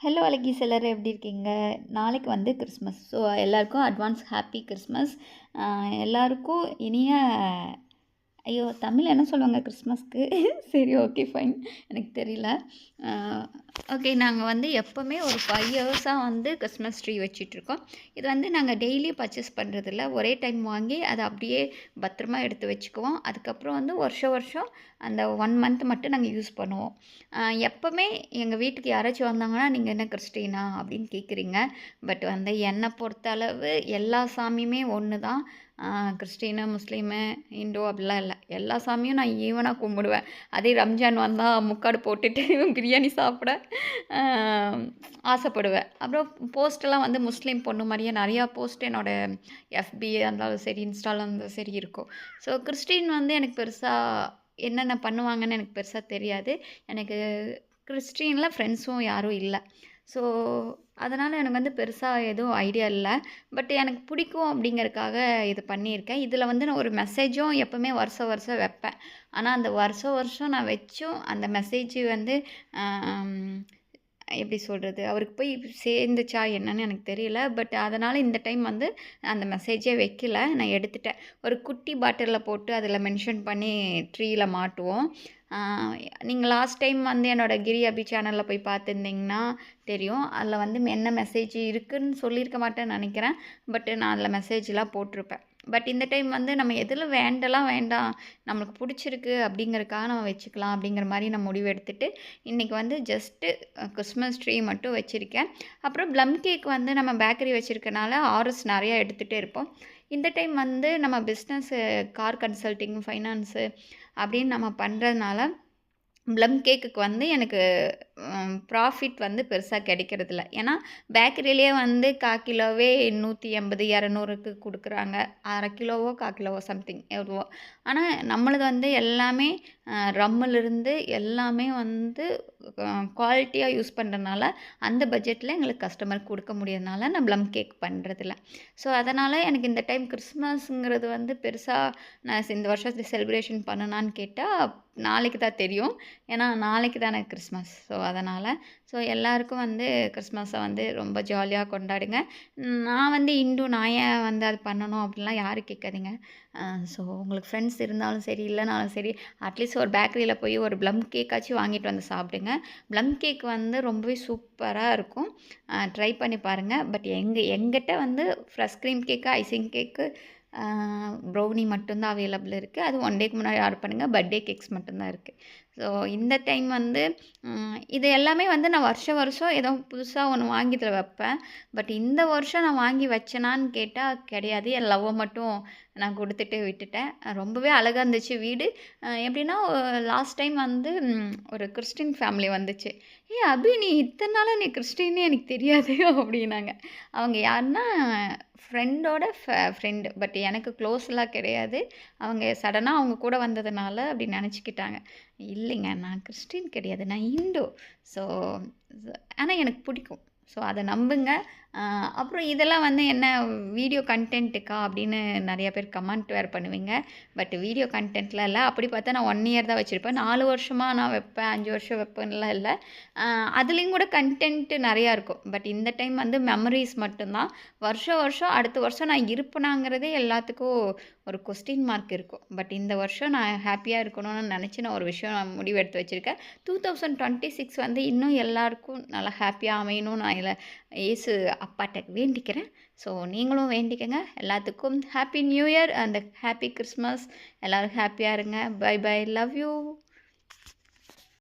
Hello அழகீஸ் எல்லோரும் எப்படி இருக்கீங்க? நாளைக்கு வந்து கிறிஸ்மஸ் ஸோ எல்லாருக்கும் அட்வான்ஸ் ஹாப்பி கிறிஸ்மஸ் எல்லாருக்கும் இனிய ஐயோ தமிழ் என்ன சொல்லுவாங்க கிறிஸ்மஸ்க்கு? சரி ஓகே ஃபைன் எனக்கு தெரியல. ஓகே நாங்கள் வந்து எப்போவுமே ஒரு ஃபைவ் இயர்ஸாக வந்து கிறிஸ்மஸ் ட்ரீ வச்சிட்ருக்கோம். இது வந்து நாங்கள் டெய்லி பர்ச்சேஸ் பண்ணுறதில்ல ஒரே டைம் வாங்கி அதை அப்படியே பத்திரமா எடுத்து வச்சுக்குவோம். அதுக்கப்புறம் வந்து வருஷம் வருஷம் அந்த ஒன் மந்த் மட்டும் நாங்கள் யூஸ் பண்ணுவோம். எப்போவுமே எங்கள் வீட்டுக்கு யாராச்சும் வந்தாங்கன்னா நீங்கள் என்ன கிறிஸ்டினா? அப்படின்னு கேட்குறீங்க பட் வந்து என்னை பொறுத்தளவு எல்லா சாமியுமே ஒன்று தான் கிறிஸ்டினு முஸ்லீமு இந்து அப்படிலாம் இல்லை. எல்லா சாமியும் நான் ஈவனாக கும்பிடுவேன். அதே ரம்ஜான் வந்தால் முக்காடு போட்டுட்டு பிரியாணி சாப்பிட ஆசைப்படுவேன். அப்புறம் போஸ்ட்டெல்லாம் வந்து முஸ்லீம் பொண்ணு மாதிரியே நிறையா போஸ்ட் என்னோடய எஃபி இருந்தாலும் சரி இன்ஸ்டாவில் இருந்தாலும் சரி இருக்கும். ஸோ கிறிஸ்டின் வந்து எனக்கு பெருசாக என்னென்ன பண்ணுவாங்கன்னு எனக்கு பெருசாக தெரியாது. எனக்கு கிறிஸ்டினில் ஃப்ரெண்ட்ஸும் யாரும் இல்லை. ஸோ அதனால் எனக்கு வந்து பெருசாக எதுவும் ஐடியா இல்லை. பட் எனக்கு பிடிக்கும் அப்படிங்கிறதுக்காக இது பண்ணியிருக்கேன். இதில் வந்து நான் ஒரு மெசேஜும் எப்போவுமே வருஷம் வருஷம் வைப்பேன். ஆனால் அந்த வருஷம் வருஷம் நான் வச்சும் அந்த மெசேஜ் வந்து எப்படி சொல்கிறது அவருக்கு போய் சேர்ந்துச்சா என்னன்னு எனக்கு தெரியல. பட் அதனால் இந்த டைம் வந்து அந்த மெசேஜே வைக்கல. நான் எடுத்துட்டேன். ஒரு குட்டி பாட்டிலில் போட்டு அதில் மென்ஷன் பண்ணி ட்ரீயில் மாட்டுவோம். நீங்கள் லாஸ்ட் டைம் வந்து என்னோடய கிரி அபி சேனலில் போய் பார்த்துருந்தீங்கன்னா தெரியும். அதில் வந்து என்ன மெசேஜ் இருக்குதுன்னு சொல்லியிருக்க மாட்டேன்னு நினைக்கிறேன். பட் நான் அதில் மெசேஜ்லாம் போட்டிருப்பேன். பட் இந்த டைம் வந்து நம்ம எதில் வேண்டலாம் வேண்டாம் நம்மளுக்கு பிடிச்சிருக்கு அப்படிங்கிறக்காக நம்ம வச்சுக்கலாம் அப்படிங்கிற மாதிரி நான் முடிவு எடுத்துகிட்டு இன்றைக்கி வந்து ஜஸ்ட்டு கிறிஸ்மஸ் ட்ரீ மட்டும் வச்சுருக்கேன். அப்புறம் ப்ளம் கேக் வந்து நம்ம பேக்கரி வச்சுருக்கனால ஆர்எஸ் நிறையா எடுத்துகிட்டே இருப்போம். இந்த டைம் வந்து நம்ம பிஸ்னஸ்ஸு கார் கன்சல்ட்டிங் ஃபைனான்ஸு அப்படின்னு நம்ம பண்ணுறதுனால ப்ளம் கேக்குக்கு வந்து எனக்கு ப்ராஃபிட் வந்து பெருசாக கிடைக்கிறதில்ல. ஏன்னா பேக்கரியிலேயே வந்து கா கிலோவே நூற்றி எண்பது இரநூறுக்கு கொடுக்குறாங்க. அரை கிலோவோ கா கிலோவோ சம்திங் எவ்வளவோ. ஆனால் நம்மளது வந்து எல்லாமே ரம்மிலிருந்து எல்லாமே வந்து குவாலிட்டியாக யூஸ் பண்ணுறதுனால அந்த பட்ஜெட்டில் எங்களுக்கு கஸ்டமர் கொடுக்க முடியறதுனால நான் ப்ளம் கேக் பண்ணுறதில்ல ஸோ அதனால் எனக்கு இந்த டைம் கிறிஸ்மஸ்ங்கிறது வந்து பெருசாக நான் இந்த வருஷத்தில் செலிப்ரேஷன் பண்ணனான்னு கேட்டால் நாளைக்கு தான் தெரியும். ஏன்னா நாளைக்கு தானே கிறிஸ்மஸ் ஸோ அதனால் ஸோ எல்லாருக்கும் வந்து கிறிஸ்மஸை வந்து ரொம்ப ஜாலியாக கொண்டாடுங்க. நான் வந்து இண்டு நான் ஏன் வந்து அது பண்ணணும் அப்படின்லாம் யாரும் கேட்காதீங்க. ஸோ உங்களுக்கு ஃப்ரெண்ட்ஸ் இருந்தாலும் சரி இல்லைனாலும் சரி அட்லீஸ்ட் ஒரு பேக்கரியில் போய் ஒரு ப்ளம் கேக்காச்சும் வாங்கிட்டு வந்து சாப்பிடுங்க. ப்ளம் கேக் வந்து ரொம்பவே சூப்பராக இருக்கும். ட்ரை பண்ணி பாருங்கள் பட் எங்கள் எங்கிட்ட வந்து fresh cream cake icing cake brownie மட்டும்தான் அவைலபிள் இருக்குது அது ஒன் டேக்கு முன்னாடி ஆர்டர் பண்ணுங்கள் பர்த்டே கேக்ஸ் மட்டும்தான் இருக்குது ஸோ இந்த டைம் வந்து இது எல்லாமே வந்து நான் வருஷம் வருஷம் ஏதோ புதுசாக ஒன்று வாங்கி இதில் வைப்பேன். பட் இந்த வருஷம் நான் வாங்கி வச்சேனான்னு கேட்டால் கிடையாது. என் லவ்வை மட்டும் நான் கொடுத்துட்டு விட்டுட்டேன். ரொம்பவே அழகாக இருந்துச்சு வீடு. எப்படின்னா லாஸ்ட் டைம் வந்து ஒரு கிறிஸ்டின் ஃபேமிலி வந்துச்சு. ஏ அபி நீ இத்தனை நாளாக நீ கிறிஸ்டின்னு எனக்கு தெரியாது அப்படின்னாங்க. அவங்க யாருன்னா ஃப்ரெண்டோட ஃப்ரெண்டு பட் எனக்கு க்ளோஸ்லாம் கிடையாது. அவங்க சடனாக அவங்க கூட வந்ததுனால அப்படி நினச்சிக்கிட்டாங்க. இல்லை இல்லைங்க நான் கிறிஸ்டின் கிடையாது நான் இந்து. ஸோ ஆனால் எனக்கு பிடிக்கும். ஸோ அதை நம்புங்க. அப்புறம் இதெல்லாம் வந்து என்ன வீடியோ கண்டென்ட்டுக்கா அப்படின்னு நிறைய பேர் கமெண்ட் வேறு பண்ணுவீங்க. பட் வீடியோ கண்டென்ட்லாம் இல்லை. அப்படி பார்த்தா நான் ஒன் இயர் தான் வச்சுருப்பேன். நாலு வருஷமாக நான் வைப்பேன். அஞ்சு வருஷம் வைப்பேன்லாம் இல்லை. அதுலேயும் கூட கண்டென்ட்டு நிறையா இருக்கும். பட் இந்த டைம் வந்து மெமரிஸ் மட்டும்தான். வருஷம் வருஷம் அடுத்த வருஷம் நான் இருப்பேனாங்கிறதே எல்லாத்துக்கும் ஒரு கொஸ்டின் மார்க் இருக்கும். பட் இந்த வருஷம் நான் ஹாப்பியாக இருக்கணும்னு நினச்சி நான் ஒரு விஷயம் நான் முடிவெடுத்து வச்சுருக்கேன். டூ தௌசண்ட் டுவெண்ட்டி சிக்ஸ் வந்து இன்னும் எல்லாருக்கும் நல்லா ஹாப்பியாக அமையணும் நான் இதில் ஏசு அப்பாட்ட வேண்டிக்கிறேன். ஸோ நீங்களும் வேண்டிக்கங்க. எல்லாத்துக்கும் happy new year and happy Christmas எல்லோரும் ஹாப்பியாக இருங்க. By by love you